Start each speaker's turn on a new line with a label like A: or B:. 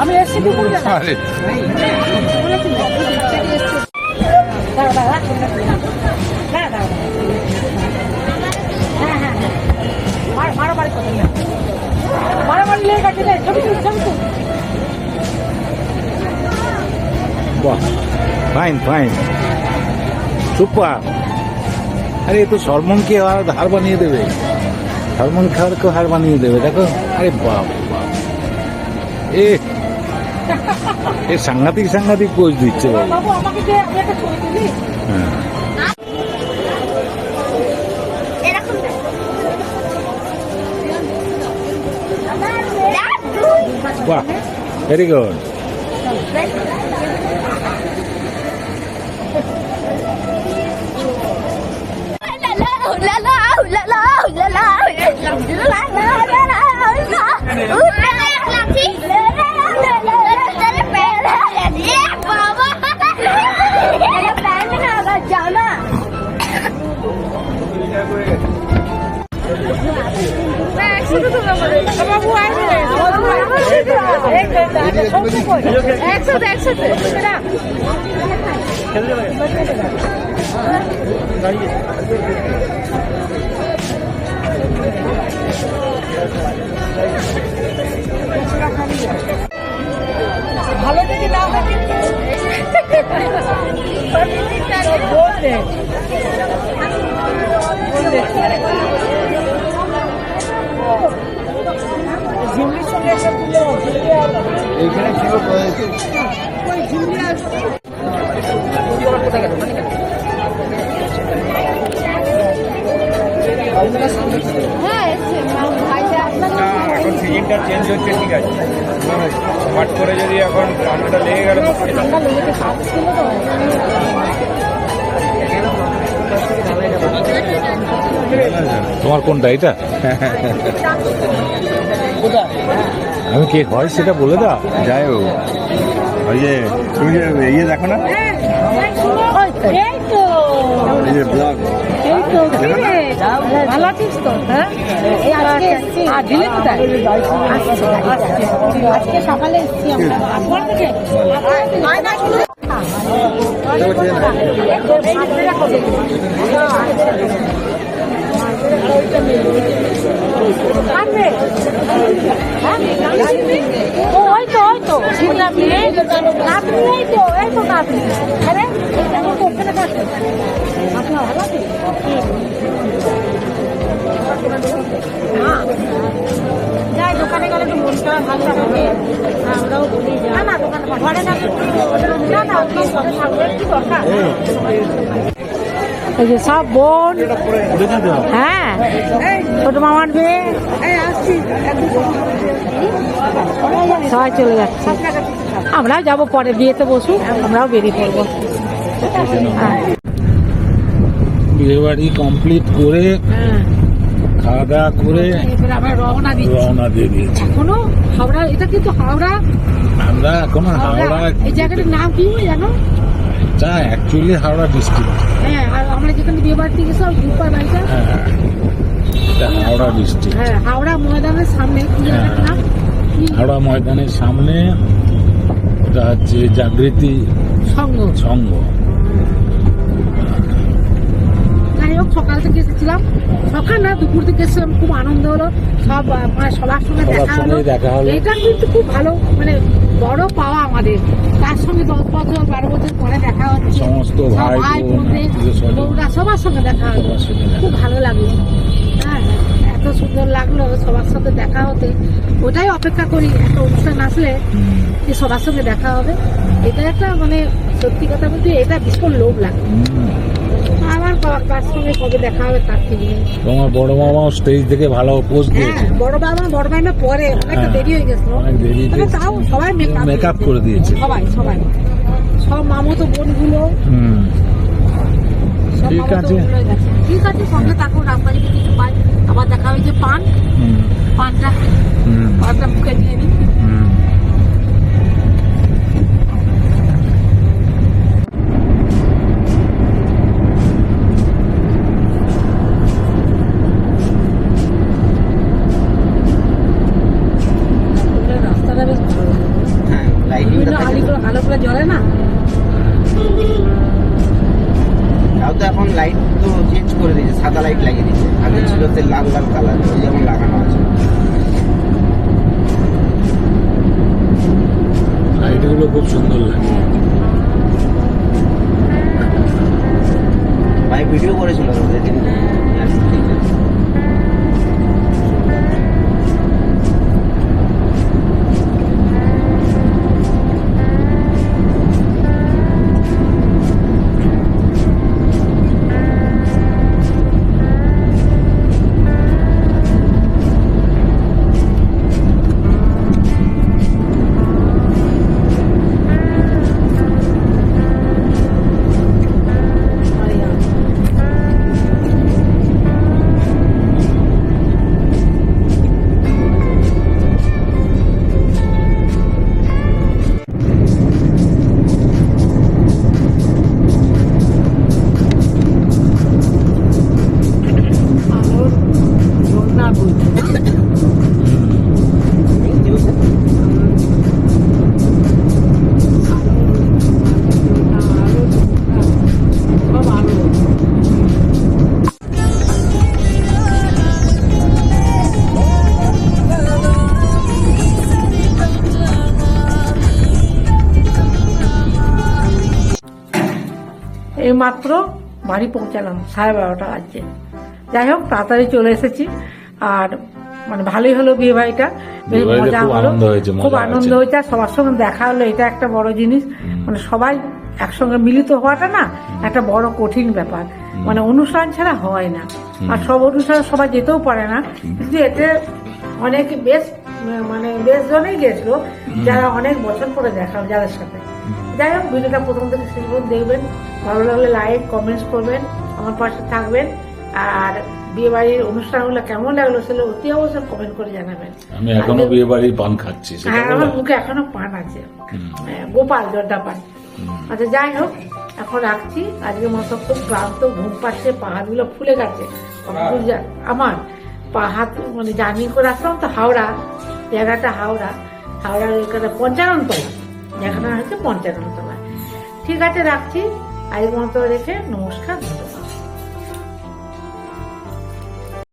A: আমি এসছি দুপুরে
B: আরে
A: দাঁড়া দাঁড়া দাঁড়া দাঁড়া
B: বাহ। ফাইন ফাইন সুপার আরে এ তো সলমনকে হার বানিয়ে দেবে। সলমন খাওয়ারকে হার বানিয়ে দেবে দেখো। আরে বাপ বাপ এ এ সাংঘাতিক সাংঘাতিক পোজ দিচ্ছে হ্যাঁ। বাহ ভেরি গুড
A: একসাথে একসাথে না
B: এইখানে ছিল
C: সিজনটা চেঞ্জ হচ্ছে ঠিক আছে। হট করে যদি এখন ঠান্ডাটা লেগে গেল
B: তোমার কোনটা এটা আমি কে হয় সেটা বলে দাও।
C: যাই হোক। ওই যে তুমি যে ইয়ে দেখো না?
A: এই
C: যে ব্লগ।
A: এই তো কি রে? ভালো আছিস তো হ্যাঁ আজকে সকালে এসছি। আমরা থেকে নয় না শুধু কাটবে হ্যাঁ? ও ওই তো ওই তো নাতনি নাতনি এই তো এই তো নাতনি আরে এখন তো ওখানে কাটবে আপনার ভালো আছে যাই দোকানে গেলে একটু মনটা ভালো থাকে আমরাও বলি না না ঘরে না না না থাকবে কি দরকার? এই যে সব বোন। হ্যাঁ। ছোট মামার মেয়ে সবাই চলে যাচ্ছে। আমরাও যাব পরে বিয়েতে বসু আমরাও বেরিয়ে পড়ব। হ্যাঁ।
B: বিয়ে বাড়ি কমপ্লিট করে
A: হ্যাঁ
B: খাওয়া দাওয়া করে
A: আমরা রওনা
B: রওনা দিয়ে দিয়েছি।
A: এখনও হাওড়া এটা কিন্তু হাওড়া।
B: আমরা এখন
A: হাওড়া। এই জায়গাটার নাম কি জানো?
B: যা অ্যাকচুয়ালি হাওড়া ডিস্ট্রিক্ট
A: হ্যাঁ আর আমরা যেখানে বিয়ে বাড়িতে গেছিলাম রূপার বাড়িটা।
B: হ্যাঁ এটা হাওড়া ডিস্ট্রিক্ট
A: হ্যাঁ হাওড়া ময়দানের সামনে। নাম? কি?
B: হাওড়া ময়দানের সামনে এটা হচ্ছে জাগৃতি
A: সঙ্গ
B: সংঘ
A: হোক সকাল থেকে এসেছিলাম। সকাল না দুপুর থেকে এসেছিলাম। খুব আনন্দ হলো। সব মানে সবার সঙ্গে দেখা হলো। এটা কিন্তু খুব ভালো মানে বড় পাওয়া আমাদের। তার সঙ্গে দশ বছর বারো বছর পরে দেখা হচ্ছে।
B: সমস্ত ভাই।
A: বউরা সবার সঙ্গে দেখা
B: সবার
A: খুব ভালো লাগল। হ্যাঁ এত সুন্দর লাগল সবার সাথে দেখা হতে। ওটাই অপেক্ষা করি একটা অনুষ্ঠান আসলে যে সবার সঙ্গে দেখা হবে। এটা একটা মানে সত্যি কথা বলতে এটা ভীষণ লোভ লাগে। কার সঙ্গে কবে দেখা হবে তার ঠিক নেই
B: তোমার বড় মামাও স্টেজ থেকে ভালো পোজ
A: হ্যাঁ
B: দিয়েছে।
A: বড় বাবা বড় মামা পরে অনেকটা
B: হ্যাঁ,
A: দেরি হয়ে গেছিল।
B: অনেক দেরি
A: তাও সবাই মেকআপ
B: মেকআপ করে দিয়েছে।
A: সবাই সবাই। সব মামতো বোনগুলো।
B: হুম।
A: সব
B: ঠিক আছে।
A: ঠিক আছে সঙ্গে থাকুন আপনার
D: আগে লাল লাল কালার ওই যেমন লাগানো আছে।
B: লাইটগুলো খুব সুন্দর লাগে।
D: ভাই ভিডিও করেছিল তো সেদিন
A: এই মাত্র বাড়ি পৌঁছালাম সাড়ে বারোটা বাজছে। যাই হোক তাড়াতাড়ি চলে এসেছি। আর মানে ভালোই হলো বিয়ে বাড়িটা। বেশ মজা
B: খুব
A: হলো খুব আনন্দ।
B: হয়েছে।
A: আর সবার সঙ্গে দেখা হলো এটা একটা বড় জিনিস। মানে সবাই একসঙ্গে মিলিত হওয়াটা না একটা বড় কঠিন ব্যাপার। মানে অনুষ্ঠান ছাড়া হয় না। আর সব অনুষ্ঠানে সবাই যেতেও পারে না। কিন্তু এতে অনেক বেশ মানে বেশ জনেই গেছিল যারা অনেক বছর পরে দেখা যাদের সাথে। যাই হোক ভিডিওটা প্রথম থেকে শেষ দেখবেন। ভালো লাগলে লাইক কমেন্টস করবেন আমার পাশে থাকবেন। আর বিয়ে বাড়ির অনুষ্ঠানগুলো কেমন লাগল সেগুলো অতি অবশ্যই কমেন্ট করে জানাবেন।
B: আমি এখনও বিয়ে বাড়ির পান খাচ্ছি
A: হ্যাঁ আমার মুখে এখনও পান আছে। হ্যাঁ, গোপাল জর্দা পান আচ্ছা যাই হোক এখন রাখছি। আজকে মতো খুব ক্লান্ত ঘুম পাচ্ছে পা হাতগুলো ফুলে গেছে। আমার পা হাত মানে জার্নি করে আসলাম তো হাওড়া জায়গাটা হাওড়া। হাওড়ার ওইখানে পঞ্চানন তলা। জায়গাটা হচ্ছে পঞ্চানন তলা। ঠিক আছে রাখছি। আজকের মতো রেখে নমস্কার